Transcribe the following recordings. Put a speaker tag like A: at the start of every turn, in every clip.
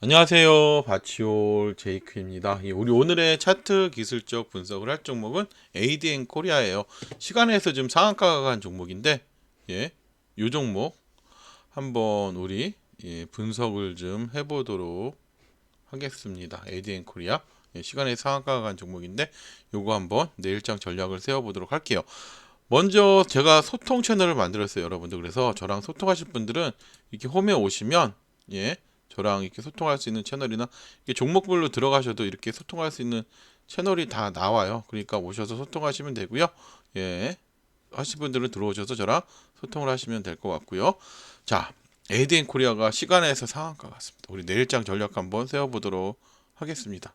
A: 안녕하세요. 바치올 제이크입니다. 예, 우리 오늘의 차트 기술적 분석을 할 종목은 ADN 코리아예요. 시간에서 지금 상한가가 간 종목인데, 예, 요 종목 한번 우리 예, 분석을 좀 해보도록 하겠습니다. ADN 코리아 예, 시간에 상한가가 간 종목인데, 요거 한번 내일장 전략을 세워보도록 할게요. 먼저 제가 소통 채널을 만들었어요, 여러분들. 그래서 저랑 소통하실 분들은 이렇게 홈에 오시면 예. 저랑 이렇게 소통할 수 있는 채널이나 종목별로 들어가셔도 이렇게 소통할 수 있는 채널이 다 나와요. 그러니까 오셔서 소통하시면 되고요. 예. 하실 분들은 들어오셔서 저랑 소통을 하시면 될 것 같고요. 자, ADN 코리아가 시간에서 상한가 같습니다. 우리 내일장 전략 한번 세워보도록 하겠습니다.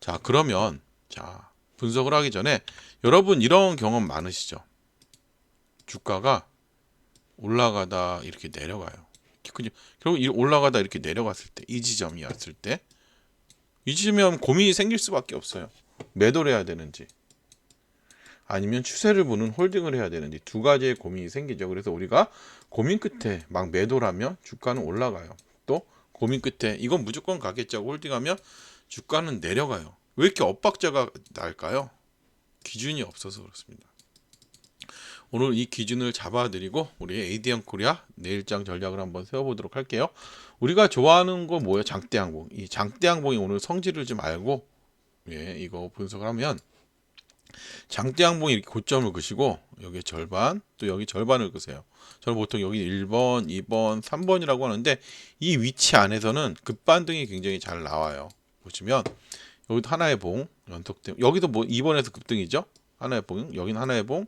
A: 자, 그러면 자 분석을 하기 전에 여러분 이런 경험 많으시죠? 주가가 올라가다 이렇게 내려가요. 그냥 결국 이 올라가다 이렇게 내려갔을 때 이 지점이 왔을 때 이 지점이면 고민이 생길 수밖에 없어요. 매도를 해야 되는지 아니면 추세를 보는 홀딩을 해야 되는지 두 가지의 고민이 생기죠. 그래서 우리가 고민 끝에 막 매도라면 주가는 올라가요. 또 고민 끝에 이건 무조건 가겠죠. 홀딩하면 주가는 내려가요. 왜 이렇게 엇박자가 날까요? 기준이 없어서 그렇습니다. 오늘 이 기준을 잡아드리고 우리 ADM 코리아 내일장 전략을 한번 세워보도록 할게요. 우리가 좋아하는 거 뭐예요? 장대 항공. 이 장대 항공이 오늘 성질을 좀 알고 예, 이거 분석을 하면 장대 항공이 이렇게 고점을 그시고 여기 절반 또 여기 절반을 그세요. 저는 보통 여기 1번, 2번, 3번이라고 하는데 이 위치 안에서는 급반등이 굉장히 잘 나와요. 보시면 여기도 하나의 봉 연속된 여기도 뭐 2번에서 급등이죠. 하나의 봉 여기는 하나의 봉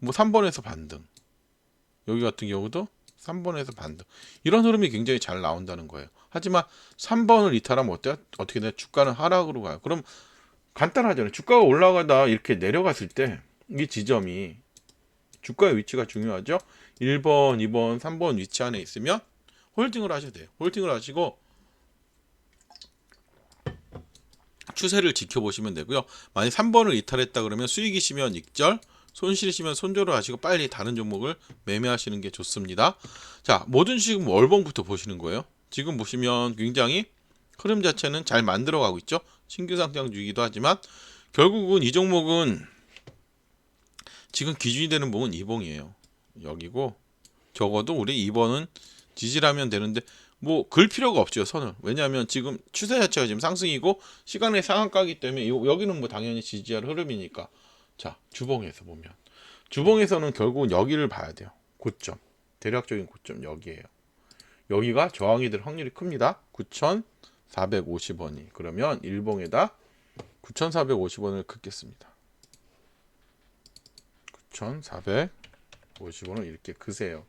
A: 뭐 3번에서 반등. 여기 같은 경우도 3번에서 반등. 이런 흐름이 굉장히 잘 나온다는 거예요. 하지만 3번을 이탈하면 어때? 어떻게 돼? 주가는 하락으로 가요. 그럼 간단하잖아요. 주가가 올라가다 이렇게 내려갔을 때 이 지점이 주가의 위치가 중요하죠. 1번, 2번, 3번 위치 안에 있으면 홀딩을 하셔야 돼요. 홀딩을 하시고 추세를 지켜보시면 되고요. 만약 3번을 이탈했다 그러면 수익이시면 익절, 손실이시면 손절을 하시고 빨리 다른 종목을 매매하시는 게 좋습니다. 자, 모든 지금 월봉부터 보시는 거예요. 지금 보시면 굉장히 흐름 자체는 잘 만들어 가고 있죠. 신규 상장주이기도 하지만 결국은 이 종목은 지금 기준이 되는 봉은 2봉이에요. 여기고 적어도 우리 2번은 지지라면 되는데 뭐 글 필요가 없죠 선을 왜냐하면 지금 추세 자체가 지금 상승이고 시간의 상한가기 때문에 요- 여기는 뭐 당연히 지지할 흐름이니까 자, 주봉에서 보면 주봉에서는 결국은 여기를 봐야 돼요. 고점. 대략적인 고점 여기에요. 여기가 저항이 될 확률이 큽니다. 9,450원이. 그러면 일봉에다 9,450원을 긋겠습니다. 9,450원을 이렇게 그세요.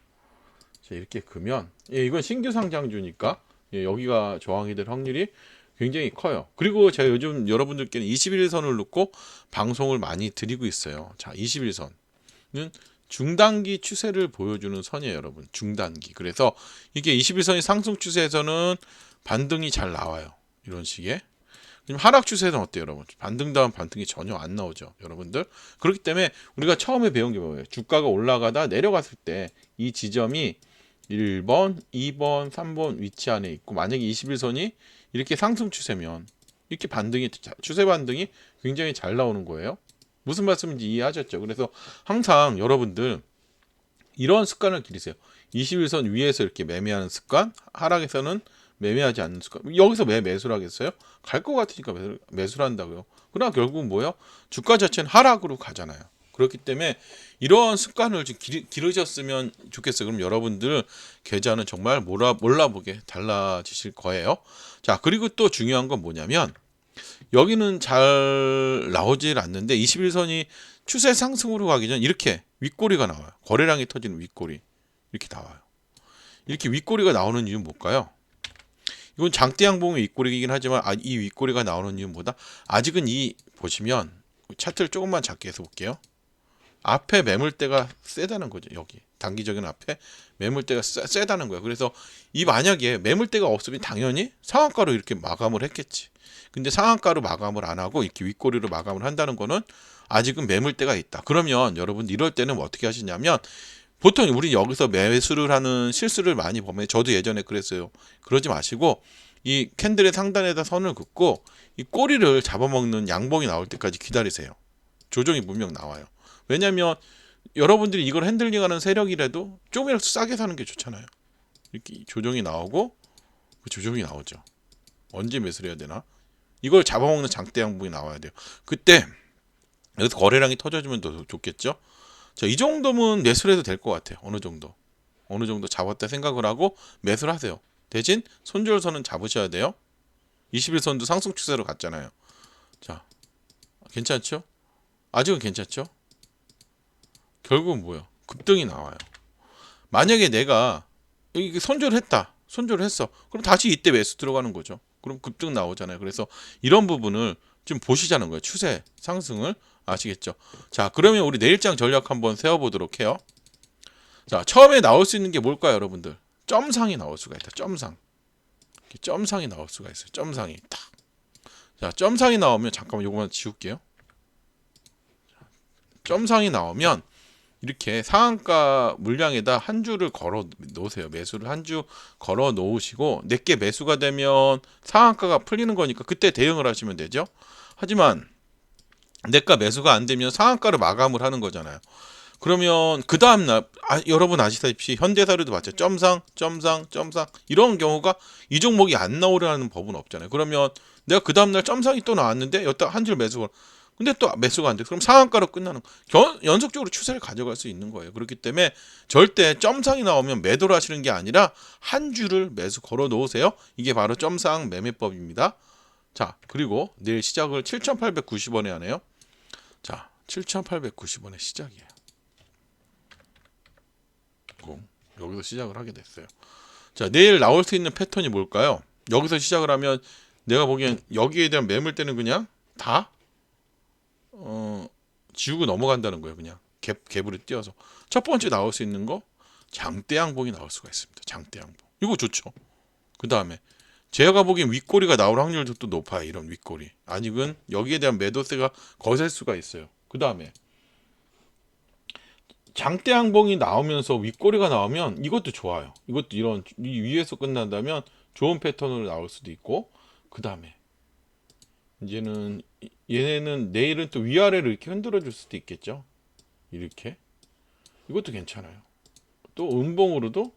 A: 자, 이렇게 그면 예, 이건 신규 상장주니까 예, 여기가 저항이 될 확률이 굉장히 커요. 그리고 제가 요즘 여러분들께는 21선을 놓고 방송을 많이 드리고 있어요. 자, 21선은 중단기 추세를 보여주는 선이에요, 여러분. 중단기. 그래서 이게 21선이 상승 추세에서는 반등이 잘 나와요. 이런 식의. 그럼 하락 추세는 어때요, 여러분? 반등 다음 반등이 전혀 안 나오죠, 여러분들. 그렇기 때문에 우리가 처음에 배운 게 뭐예요? 주가가 올라가다 내려갔을 때 이 지점이 1번, 2번, 3번 위치 안에 있고 만약에 21선이 이렇게 상승 추세면 이렇게 반등이 추세 반등이 굉장히 잘 나오는 거예요. 무슨 말씀인지 이해하셨죠? 그래서 항상 여러분들 이런 습관을 기르세요. 21선 위에서 이렇게 매매하는 습관, 하락에서는 매매하지 않는 습관. 여기서 왜 매수를 하겠어요? 갈 것 같으니까 매수, 매수를 한다고요. 그러나 결국은 뭐예요? 주가 자체는 하락으로 가잖아요. 그렇기 때문에 이러한 습관을 좀 기르, 기르 셨으면 좋겠어요. 그럼 여러분들 계좌는 정말 몰라, 몰라보게 달라지실 거예요. 자, 그리고 또 중요한 건 뭐냐면 여기는 잘 나오질 않는데 21선이 추세 상승으로 가기 전 이렇게 윗꼬리가 나와요. 거래량이 터지는 윗꼬리. 이렇게 나와요. 이렇게 윗꼬리가 나오는 이유는 뭘까요? 이건 장대 양봉의 윗꼬리이긴 하지만 아, 이 윗꼬리가 나오는 이유는 뭐다? 아직은 이 보시면 차트를 조금만 작게 해서 볼게요. 앞에 매물대가 세다는 거죠. 여기 단기적인 앞에 매물대가 세, 세다는 거예요. 그래서 이 만약에 매물대가 없으면 당연히 상한가로 이렇게 마감을 했겠지. 근데 상한가로 마감을 안 하고 이렇게 윗꼬리로 마감을 한다는 거는 아직은 매물대가 있다. 그러면 여러분 이럴 때는 뭐 어떻게 하시냐면 보통 우리 여기서 매수를 하는 실수를 많이 보면 저도 예전에 그랬어요. 그러지 마시고 이 캔들의 상단에다 선을 긋고 이 꼬리를 잡아먹는 양봉이 나올 때까지 기다리세요. 조정이 분명 나와요. 왜냐면 여러분들이 이걸 핸들링하는 세력이라도 조금이라도 싸게 사는 게 좋잖아요. 이렇게 조정이 나오고 그 조정이 나오죠. 언제 매수를 해야 되나? 이걸 잡아먹는 장대 양봉이 나와야 돼요. 그때 여기서 거래량이 터져주면 더 좋겠죠. 자, 이 정도면 매수를 해도 될 것 같아요. 어느 정도. 어느 정도 잡았다 생각을 하고 매수를 하세요. 대신 손절선은 잡으셔야 돼요. 21선도 상승 추세로 갔잖아요. 자, 괜찮죠? 아직은 괜찮죠? 결국은 뭐예요? 급등이 나와요. 만약에 내가 이게 손절을 했다. 손절을 했어. 그럼 다시 이때 매수 들어가는 거죠. 그럼 급등 나오잖아요. 그래서 이런 부분을 좀 보시자는 거예요. 추세 상승을 아시겠죠? 자, 그러면 우리 내일장 전략 한번 세워보도록 해요. 자, 처음에 나올 수 있는 게 뭘까요, 여러분들? 점상이 나올 수가 있다. 점상. 점상이 나올 수가 있어요. 점상이 딱. 자, 점상이 나오면 잠깐만 요거만 지울게요. 자, 점상이 나오면 이렇게 상한가 물량에다 한 주를 걸어 놓으세요. 매수를 한 주 걸어 놓으시고 내게 매수가 되면 상한가가 풀리는 거니까 그때 대응을 하시면 되죠. 하지만 내가 매수가 안 되면 상한가를 마감을 하는 거잖아요. 그러면 그 다음 날 아, 여러분 아시다시피 현대사료도 맞죠. 점상, 점상, 점상 이런 경우가 이 종목이 안 나오려는 법은 없잖아요. 그러면 내가 그 다음 날 점상이 또 나왔는데 여기다 한줄 매수를 근데 또 매수가 안 돼. 그럼 상한가로 끝나는 겨, 연속적으로 추세를 가져갈 수 있는 거예요. 그렇기 때문에 절대 점상이 나오면 매도를 하시는 게 아니라 한 줄을 매수 걸어 놓으세요. 이게 바로 점상 매매법입니다. 자, 그리고 내일 시작을 7,890원에 하네요. 자, 7,890원에 시작이에요. 공. 여기서 시작을 하게 됐어요. 자, 내일 나올 수 있는 패턴이 뭘까요? 여기서 시작을 하면 내가 보기엔 여기에 대한 매물대는 그냥 다 어, 지우고 넘어간다는 거예요. 그냥 갭 갭으로 띄어서 첫 번째 나올 수 있는 거 장대 양봉이 나올 수가 있습니다. 장대 양봉. 이거 좋죠. 그 다음에 제가 보기엔 윗꼬리가 나올 확률도 또 높아요. 이런 윗꼬리. 아직은 여기에 대한 매도세가 거셀 수가 있어요. 그 다음에 장대 양봉이 나오면서 윗꼬리가 나오면 이것도 좋아요. 이것도 이런 이 위에서 끝난다면 좋은 패턴으로 나올 수도 있고 그 다음에 이제는 얘네는 내일은 또 위아래로 이렇게 흔들어 줄 수도 있겠죠. 이렇게 이것도 괜찮아요. 또 음봉으로도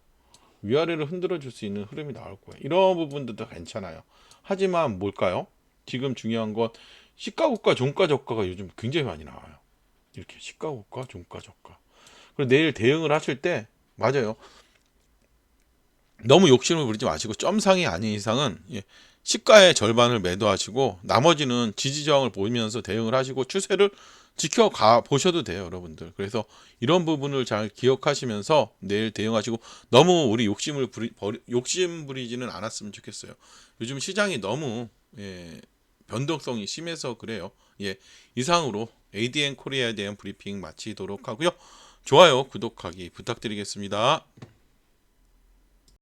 A: 위아래로 흔들어 줄 수 있는 흐름이 나올 거예요. 이런 부분들도 괜찮아요. 하지만 뭘까요? 지금 중요한 건 시가고가, 종가, 저가가 요즘 굉장히 많이 나와요. 이렇게 시가고가, 종가, 저가. 그리고 내일 대응을 하실 때 맞아요. 너무 욕심을 부리지 마시고 점상이 아닌 이상은 예, 시가의 절반을 매도하시고 나머지는 지지저항을 보면서 대응을 하시고 추세를 지켜가 보셔도 돼요, 여러분들. 그래서 이런 부분을 잘 기억하시면서 내일 대응하시고 너무 우리 욕심을 부리, 버리, 욕심 부리지는 않았으면 좋겠어요. 요즘 시장이 너무 예, 변동성이 심해서 그래요. 예, 이상으로 ADN 코리아에 대한 브리핑 마치도록 하고요. 좋아요, 구독하기 부탁드리겠습니다.